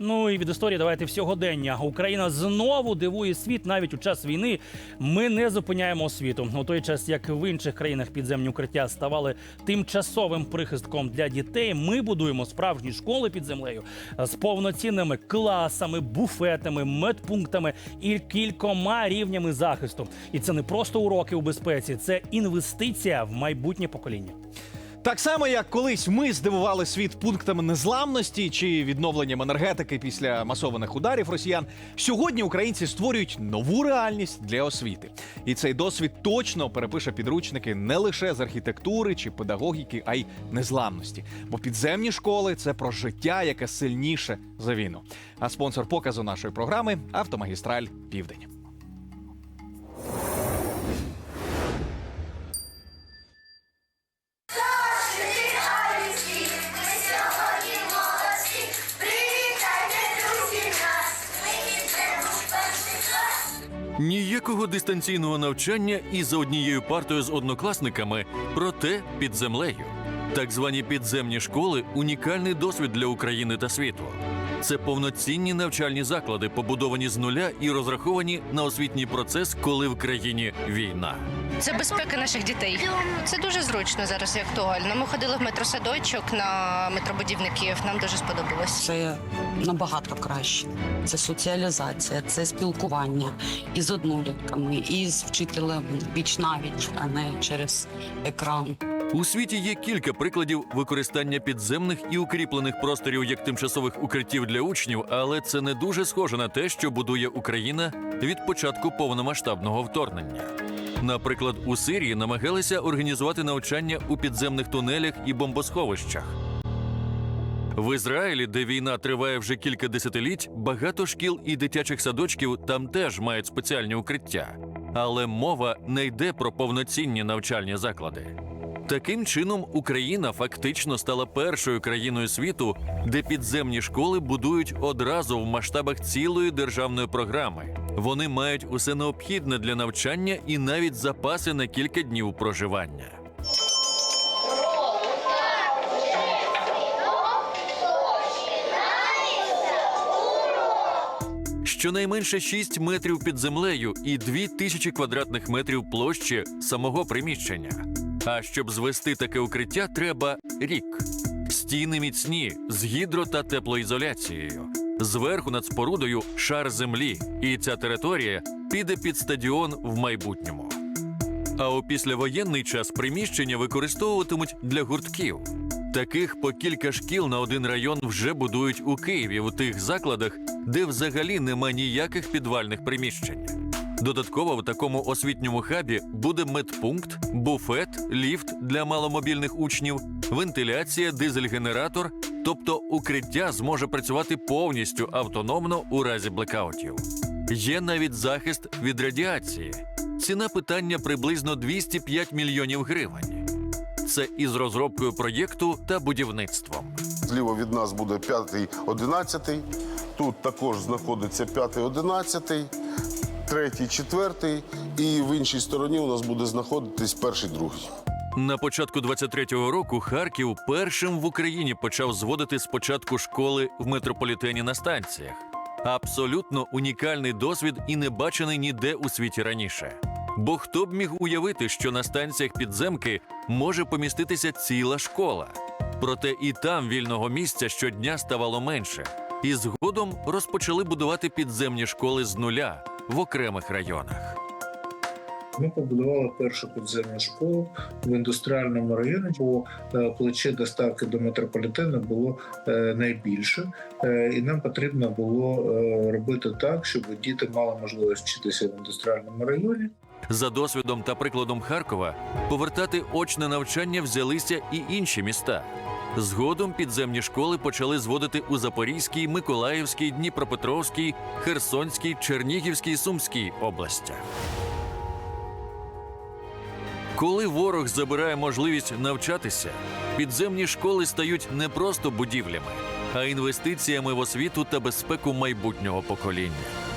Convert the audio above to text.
Ну і від історії давайте всьогодення. Україна знову дивує світ навіть у час війни. Ми не зупиняємо освіту. У той час, як в інших країнах підземні укриття ставали тимчасовим прихистком для дітей. Ми будуємо справжні школи під землею з повноцінними класами, буфетами, медпунктами і кількома рівнями захисту. І це не просто уроки у безпеці, це інвестиція в майбутнє покоління. Так само, як колись ми здивували світ пунктами незламності чи відновленням енергетики після масованих ударів росіян. Сьогодні українці створюють нову реальність для освіти, і цей досвід точно перепише підручники не лише з архітектури чи педагогіки, а й незламності. Бо підземні школи це про життя, яке сильніше за війну. А спонсор показу нашої програми автомагістраль Південь. Ніякого дистанційного навчання і за однією партою з однокласниками, проте під землею. Так звані підземні школи унікальний досвід для України та світу. Це повноцінні навчальні заклади, побудовані з нуля і розраховані на освітній процес, коли в країні війна. Це безпека наших дітей. Це дуже зручно зараз і актуально. Ми ходили в метросадочок на метробудівників. Нам дуже сподобалось. Це набагато краще. Це соціалізація, це спілкування і з однолітками, і з вчителем віч навіч, а не через екран. У світі є кілька прикладів використання підземних і укріплених просторів як тимчасових укриттів для учнів, але це не дуже схоже на те, що будує Україна від початку повномасштабного вторгнення. Наприклад, у Сирії намагалися організувати навчання у підземних тунелях і бомбосховищах. В Ізраїлі, де війна триває вже кілька десятиліть, багато шкіл і дитячих садочків там теж мають спеціальні укриття. Але мова не йде про повноцінні навчальні заклади. Таким чином, Україна фактично стала першою країною світу, де підземні школи будують одразу в масштабах цілої державної програми. Вони мають усе необхідне для навчання і навіть запаси на кілька днів проживання. Щонайменше 6 метрів під землею і 2 тисячі квадратних метрів площі самого приміщення. А щоб звести таке укриття, треба рік. Стіни міцні з гідро та теплоізоляцією. Зверху над спорудою шар землі, і ця територія піде під стадіон в майбутньому. А у післявоєнний час приміщення використовуватимуть для гуртків. Таких по кілька шкіл на один район вже будують у Києві у тих закладах, де взагалі нема ніяких підвальних приміщень. Додатково в такому освітньому хабі буде медпункт, буфет, ліфт для маломобільних учнів, вентиляція, дизель-генератор, тобто укриття зможе працювати повністю автономно у разі блекаутів. Є навіть захист від радіації. Ціна питання приблизно 205 мільйонів гривень. Це із розробкою проєкту та будівництвом. Зліва від нас буде п'ятий, одинадцятий. Тут також знаходиться п'ятий, одинадцятий, третій, четвертий. І в іншій стороні у нас буде знаходитись перший, другий. На початку 23-го року Харків першим в Україні почав зводити спочатку школи в метрополітені на станціях. Абсолютно унікальний досвід і не бачений ніде у світі раніше. Бо хто б міг уявити, що на станціях підземки може поміститися ціла школа. Проте і там вільного місця щодня ставало менше, і згодом розпочали будувати підземні школи з нуля в окремих районах. Ми побудували першу підземну школу в індустріальному районі, бо е, плече доставки до метрополітену було е, найбільше, Е, і нам потрібно було робити так, щоб діти мали можливість вчитися в індустріальному районі. За досвідом та прикладом Харкова повертати очне навчання взялися і інші міста. Згодом підземні школи почали зводити у Запорізькій, Миколаївській, Дніпропетровській, Херсонській, Чернігівській, Сумській областях. Коли ворог забирає можливість навчатися, підземні школи стають не просто будівлями, а інвестиціями в освіту та безпеку майбутнього покоління.